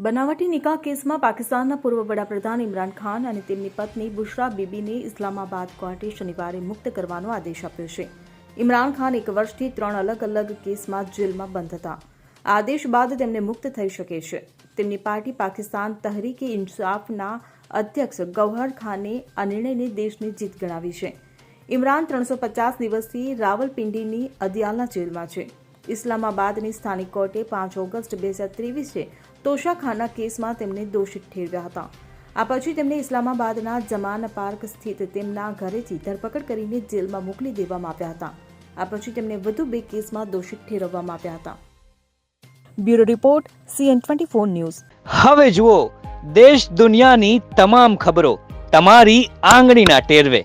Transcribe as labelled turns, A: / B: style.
A: બનાવટી નિકાહ કેસમાં પાકિસ્તાનના પૂર્વ વડાપ્રધાન ઇમરાન ખાન અને તેમની પત્ની બુશરા બીબીને ઇસ્લામાબાદ કોર્ટે શનિવારે મુક્ત કરવાનો આદેશ આપ્યો છે. ઇમરાન ખાન એક વર્ષથી ત્રણ અલગ અલગ કેસમાં જેલમાં બંધ હતા. આદેશ બાદ તેમને મુક્ત થઈ શકે છે. તેમની પાર્ટી પાકિસ્તાન તહરીકે ઇન્સાફના અધ્યક્ષ ગૌહર ખાને આ નિર્ણયને દેશની જીત ગણાવી છે. ઇમરાન ત્રણસો પચાસ દિવસથી રાવલપિંડીની અદિયાલના જેલમાં છે. ઇસ્લામાબાદની સ્થાનિક કોર્ટે પાંચ ઓગસ્ટ બે હજાર ત્રેવીસે તોશા ખાનના કેસમાં તેમને દોષિત ઠેરવ્યા હતા. આ પછી તેમને ઇસ્લામાબાદના જમાન પાર્ક સ્થિત તેમના ઘરેથી ધરપકડ કરીને જેલમાં મોકલી દેવામાં આવ્યા હતા. આ પછી તેમને વધુ બે કેસમાં દોષિત ઠેરવવામાં આવ્યા હતા. Bureau report, CN twenty four news.
B: હવે જુઓ, દેશ દુનિયાની તમામ ખબરો તમારી આંગળીના ટેરવે.